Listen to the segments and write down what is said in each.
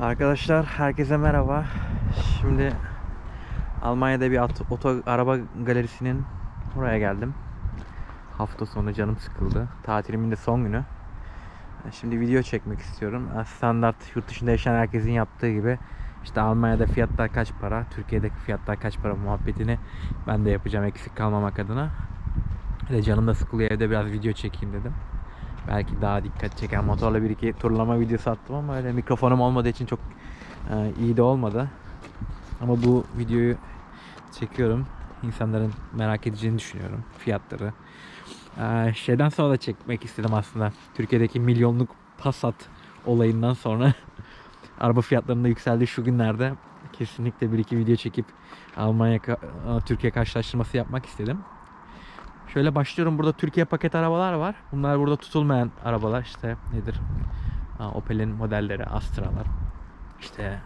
Arkadaşlar herkese merhaba. Şimdi Almanya'da bir at- oto araba galerisinin oraya geldim. Hafta sonu canım sıkıldı. Tatilimin de son günü. Şimdi video çekmek istiyorum. Standart yurt dışında yaşayan herkesin yaptığı gibi işte Almanya'da fiyatlar kaç para, Türkiye'deki fiyatlar kaç para muhabbetini ben de yapacağım eksik kalmamak adına. De canım da sıkılıyor evde biraz video çekeyim dedim. Belki daha dikkat çeken motorla bir iki turlama videosu attım ama öyle mikrofonum olmadığı için çok e, iyi de olmadı. Ama bu videoyu çekiyorum. İnsanların merak edeceğini düşünüyorum. Fiyatları. E, şeyden sonra da çekmek istedim aslında. Türkiye'deki milyonluk Passat olayından sonra araba fiyatlarının da yükseldiği şu günlerde kesinlikle bir iki video çekip Almanya Türkiye karşılaştırması yapmak istedim. Şöyle başlıyorum. Burada Türkiye paket arabalar var. Bunlar burada tutulmayan arabalar. İşte nedir? Opel'in modelleri, Astra'lar. İşte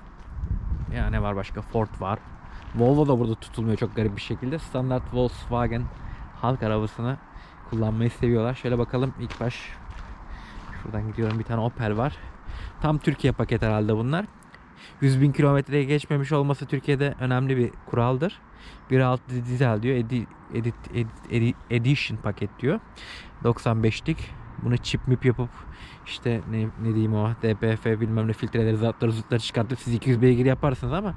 ya ne var başka? Ford var. Volvo da burada tutulmuyor çok garip bir şekilde. Standart Volkswagen halk arabasını kullanmayı seviyorlar. Şöyle bakalım ilk baş. Şuradan gidiyorum bir tane Opel var. Tam Türkiye paket herhalde bunlar. 100 bin kilometreye geçmemiş olması Türkiye'de önemli bir kuraldır. 1.6 dizel diyor. Edi, edit, edit, edi- edition paket diyor. 95'lik. Bunu çip mip yapıp işte ne, ne diyeyim o DPF bilmem ne filtreleri zatları zıtları çıkartıp siz 200 beygir yaparsınız ama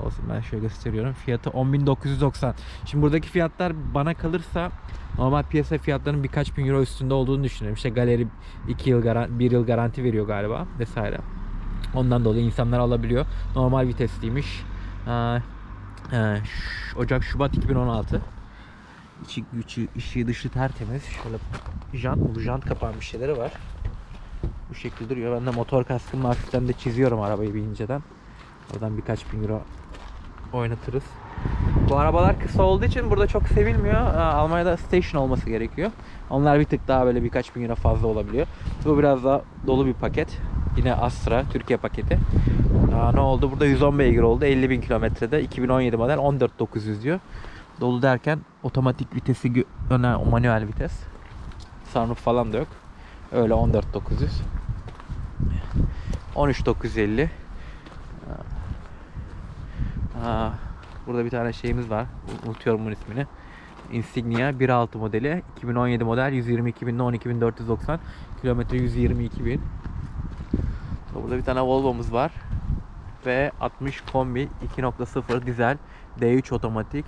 olsun ben şöyle gösteriyorum. Fiyatı 10.990. Şimdi buradaki fiyatlar bana kalırsa normal piyasa fiyatlarının birkaç bin euro üstünde olduğunu düşünüyorum. İşte galeri 2 yıl garanti, 1 yıl garanti veriyor galiba vesaire. Ondan dolayı insanlar alabiliyor. Normal vitesliymiş. Ee, ee, Ş- Ocak Şubat 2016. İçi, içi, içi dışı tertemiz. Şöyle jant bu jant kapan bir şeyleri var. Bu şekilde duruyor. Ben de motor kaskımla hafiften de çiziyorum arabayı bir inceden. Oradan birkaç bin euro oynatırız. Bu arabalar kısa olduğu için burada çok sevilmiyor. Aa, Almanya'da station olması gerekiyor. Onlar bir tık daha böyle birkaç bin euro fazla olabiliyor. Bu biraz daha dolu bir paket. Yine Astra Türkiye paketi. Aa, ne oldu? Burada 110 beygir oldu. 50 bin kilometrede. 2017 model 14900 diyor. Dolu derken otomatik vitesi öne manuel vites. Sunroof falan da yok. Öyle 14900. 13950. Aa, burada bir tane şeyimiz var. Unutuyorum bunun ismini. Insignia 1.6 modeli. 2017 model 122 bin 12490 kilometre 122 bin. Burada bir tane Volvo'muz var. Ve 60 kombi 2.0 dizel D3 otomatik.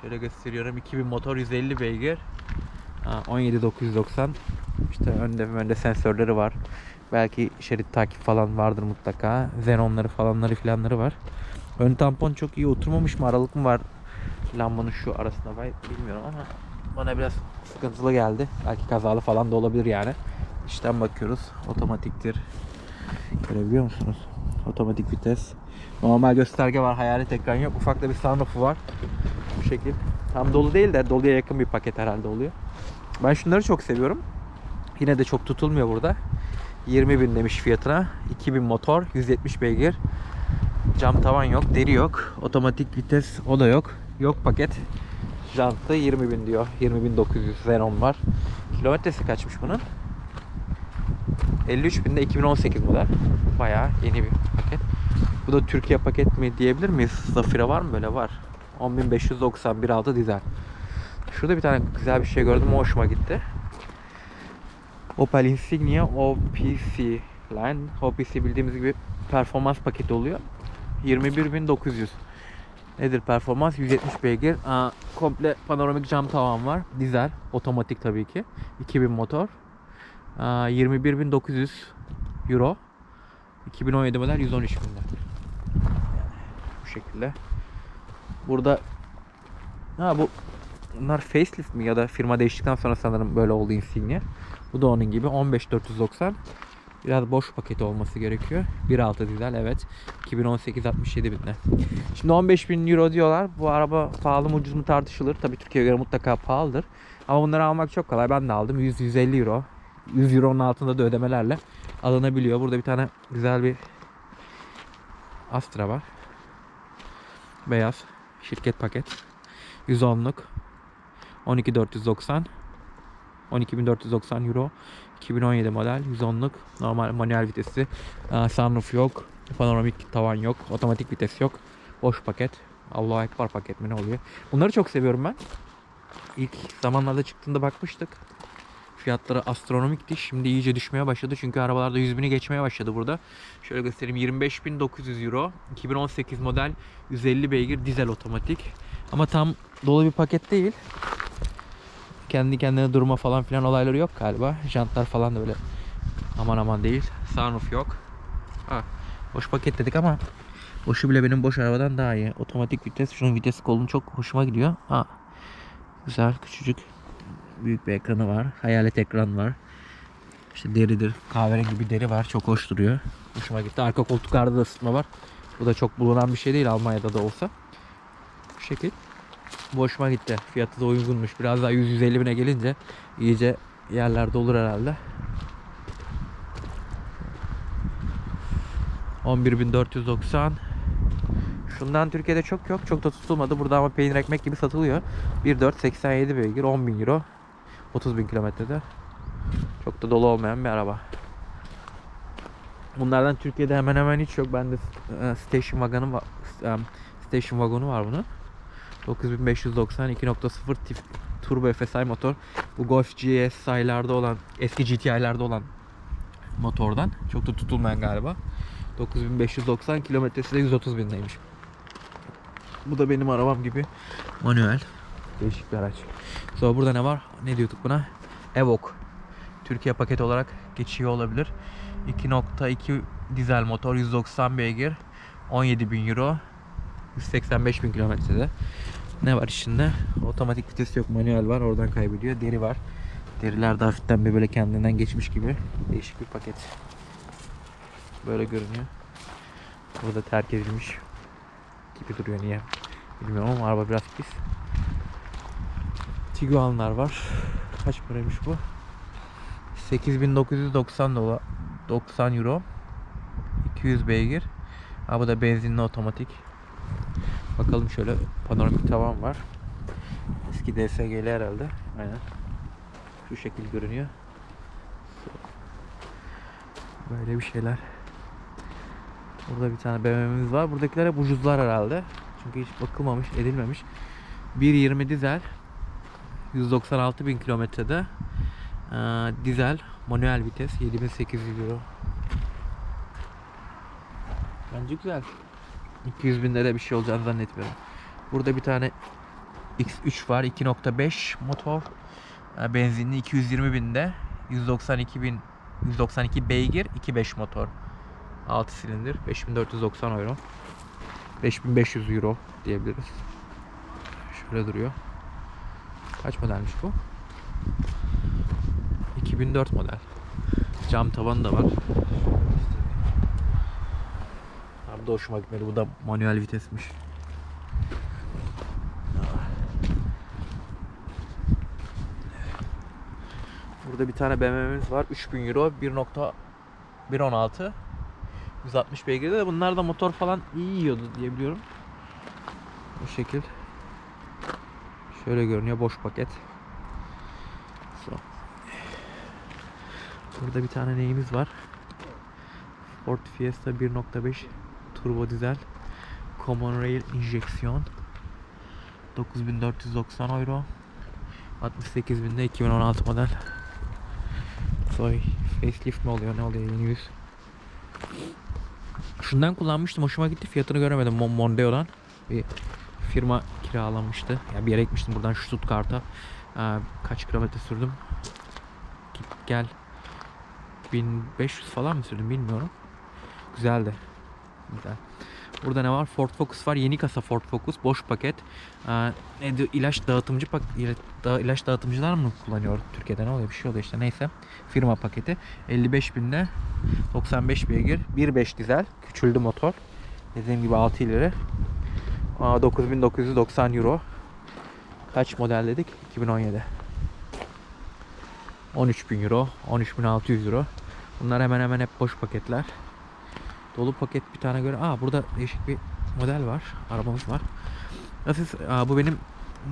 Şöyle gösteriyorum. 2000 motor 150 beygir. Ha, 17990. İşte önde önde sensörleri var. Belki şerit takip falan vardır mutlaka. Xenonları falanları filanları var. Ön tampon çok iyi oturmamış mı? Aralık mı var? Lambanın şu arasında ben bilmiyorum ama bana biraz sıkıntılı geldi. Belki kazalı falan da olabilir yani. İşten bakıyoruz. Otomatiktir. Görebiliyor musunuz? Otomatik vites. Normal gösterge var. Hayalet ekran yok. Ufak da bir sunroofu var. Bu şekil. Tam dolu değil de doluya yakın bir paket herhalde oluyor. Ben şunları çok seviyorum. Yine de çok tutulmuyor burada. 20 bin demiş fiyatına. 2000 motor, 170 beygir. Cam tavan yok, deri yok. Otomatik vites o da yok. Yok paket. Jantı 20 bin diyor. 20 bin 900 Xenon var. Kilometresi kaçmış bunun? 53 binde 2018 model. Bayağı yeni bir paket. Bu da Türkiye paket mi diyebilir miyiz? Zafira var mı böyle? Var. 10.591 1.6 dizel. Şurada bir tane güzel bir şey gördüm. O hoşuma gitti. Opel Insignia OPC Line. OPC bildiğimiz gibi performans paketi oluyor. 21.900. Nedir performans? 170 beygir. Aa, komple panoramik cam tavan var. Dizel. Otomatik tabii ki. 2000 motor. Aa, 21.900 euro. 2017 model 113 binde. Bu şekilde. Burada ha bu bunlar facelift mi ya da firma değiştikten sonra sanırım böyle oldu Insignia. Bu da onun gibi 15490. Biraz boş paketi olması gerekiyor. 1.6 dizel evet. 2018 67 binde. Şimdi 15 bin euro diyorlar. Bu araba pahalı mı ucuz mu tartışılır. Tabii Türkiye'ye göre mutlaka pahalıdır. Ama bunları almak çok kolay. Ben de aldım. 100-150 euro. 100 euronun altında da ödemelerle alınabiliyor. Burada bir tane güzel bir Astra var. Beyaz. Şirket paket. 110'luk. 12490. 12490 euro. 2017 model 110'luk normal manuel vitesi. Sunroof yok. Panoramik tavan yok. Otomatik vites yok. Boş paket. Allahu Ekber paket mi ne oluyor? Bunları çok seviyorum ben. İlk zamanlarda çıktığında bakmıştık. Fiyatları astronomikti. Şimdi iyice düşmeye başladı. Çünkü arabalarda 100 bini geçmeye başladı burada. Şöyle göstereyim. 25.900 euro. 2018 model 150 beygir dizel otomatik. Ama tam dolu bir paket değil. Kendi kendine durma falan filan olayları yok galiba. Jantlar falan da böyle aman aman değil. Sunroof yok. Ha, boş paket dedik ama boşu bile benim boş arabadan daha iyi. Otomatik vites. Şunun vites kolun çok hoşuma gidiyor. Ha, güzel küçücük büyük bir ekranı var. Hayalet ekran var. İşte deridir. Kahverengi bir deri var. Çok hoş duruyor. Hoşuma gitti. Arka koltuklarda da ısıtma var. Bu da çok bulunan bir şey değil Almanya'da da olsa. Bu şekil. Bu hoşuma gitti. Fiyatı da uygunmuş. Biraz daha 100-150 bine gelince iyice yerlerde olur herhalde. 11.490 Şundan Türkiye'de çok yok. Çok da tutulmadı. Burada ama peynir ekmek gibi satılıyor. 1.487 beygir 10.000 euro. 30.000 kilometrede. Çok da dolu olmayan bir araba. Bunlardan Türkiye'de hemen hemen hiç yok. Bende e, station wagon'u var. e, Station wagonu var bunun. 9590 2.0 tip turbo FSI motor. Bu Golf GSI'larda olan, eski GTI'larda olan motordan. Çok da tutulmayan galiba. 9590 kilometresi de 130 bindeymiş. Bu da benim arabam gibi manuel. Değişik bir araç. Sonra burada ne var? Ne diyorduk buna? Evoque. Türkiye paket olarak geçiyor olabilir. 2.2 dizel motor 190 beygir 17.000 euro 185.000 kilometrede. Ne var içinde? Otomatik vites yok, manuel var. Oradan kaybediyor. Deri var. Deriler de hafiften bir böyle kendinden geçmiş gibi. Değişik bir paket. Böyle görünüyor. Burada terk edilmiş gibi duruyor niye? Bilmiyorum ama araba biraz pis. Tiguan'lar var. Kaç paraymış bu? 8990 dolar 90 euro. 200 beygir. Ha bu da benzinli otomatik. Bakalım şöyle panoramik tavan var. Eski DSG'li herhalde. Aynen. Şu şekil görünüyor. Böyle bir şeyler. Burada bir tane BMW'miz var. Buradakiler hep ucuzlar herhalde. Çünkü hiç bakılmamış edilmemiş. 1.20 dizel 196 bin kilometrede ee, dizel manuel vites 7800 euro. Bence güzel. 200 bin lira bir şey olacağını zannetmiyorum. Burada bir tane X3 var 2.5 motor. Ee, benzinli 220 binde 192 bin 192 beygir 2.5 motor. 6 silindir 5490 euro. 5500 euro diyebiliriz. Şöyle duruyor. Kaç modelmiş bu? 2004 model. Cam tavanı da var. Abi da hoşuma gitmedi. Bu da manuel vitesmiş. Burada bir tane BMW'miz var. 3000 euro. 1.116 160 beygirde de bunlar da motor falan iyi yiyordu diye biliyorum. Bu şekil. Şöyle görünüyor boş paket. So. Burada bir tane neyimiz var? Ford Fiesta 1.5 turbo dizel Common Rail injeksiyon 9490 euro 68.000'de 2016 model Soy facelift mi oluyor ne oluyor yeni yüz Şundan kullanmıştım hoşuma gitti fiyatını göremedim Mon- Mondeo'dan bir firma kiralamıştı ya bir yere gitmiştim buradan Stuttgart'a Ee, kaç kilometre sürdüm git gel 1500 falan mı sürdüm bilmiyorum. Güzeldi. Güzel. Burada ne var? Ford Focus var. Yeni kasa Ford Focus. Boş paket. Ee, ne diyor? İlaç dağıtımcı pak da- ilaç dağıtımcılar mı kullanıyor Türkiye'de? Ne oluyor? Bir şey oluyor işte. Neyse. Firma paketi. 55 binde 95 beygir. 1.5 dizel. Küçüldü motor. Dediğim gibi 6 ileri. Aa, 9990 euro. Kaç model dedik? 2017. 13.000 euro, 13.600 euro. Bunlar hemen hemen hep boş paketler. Dolu paket bir tane göre. Aa burada değişik bir model var. Arabamız var. Nasıl? Aa, bu benim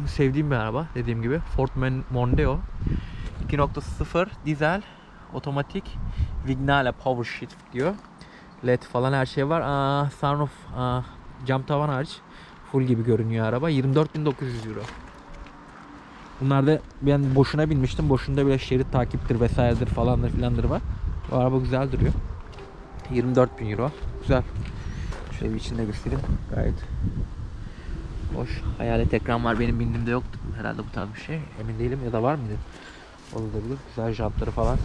sevdiğim bir araba. Dediğim gibi Ford Mon- Mondeo 2.0 dizel otomatik Vignale Power Shift diyor. LED falan her şey var. Aa, sunroof, aa, cam tavan hariç full gibi görünüyor araba. 24.900 euro. Bunlarda ben boşuna binmiştim. Boşunda bile şerit takiptir vesairedir falandır filandır var. Bu araba güzel duruyor. 24.000 euro. Güzel. Şöyle bir içinde göstereyim. Gayet hoş. Hayalet ekran var. Benim bindiğimde yoktu. Herhalde bu tarz bir şey. Emin değilim ya da var mıydı? Olabilir. Güzel jantları falan.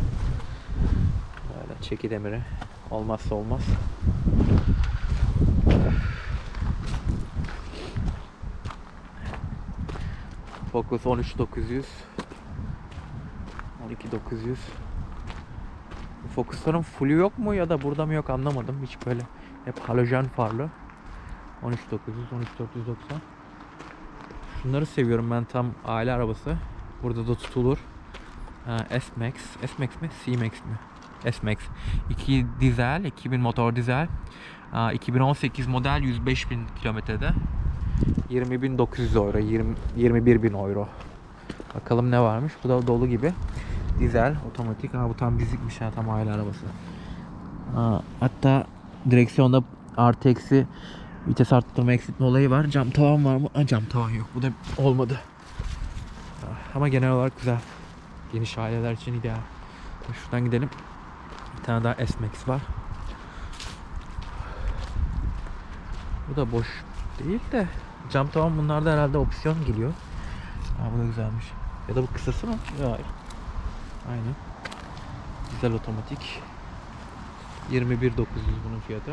Böyle çeki demiri. Olmazsa olmaz. Focus 13900 12900 Bu Focus'ların full'ü yok mu ya da burada mı yok anlamadım. Hiç böyle hep halojen farlı. 13900 13490 Şunları seviyorum ben tam aile arabası. Burada da tutulur. S-Max. S-Max mi? C-Max mi? S-Max. 2 dizel, 2000 motor dizel. Aa, 2018 model 105.000 kilometrede. 20.900 euro, 20, 21.000 euro. Bakalım ne varmış. Bu da dolu gibi. Dizel, otomatik. Ha, bu tam bizikmiş ha, tam aile arabası. Ha, hatta direksiyonda artı eksi vites arttırma eksiltme olayı var. Cam tavan var mı? Ha, cam tavan yok. Bu da olmadı. Ama genel olarak güzel. Geniş aileler için ideal. Şuradan gidelim. Bir tane daha S-Max var. Bu da boş değil de cam tavan bunlarda herhalde opsiyon geliyor. Ha bu da güzelmiş. Ya da bu kısası mı? Hayır. Aynen. Güzel otomatik. 21.900 bunun fiyatı.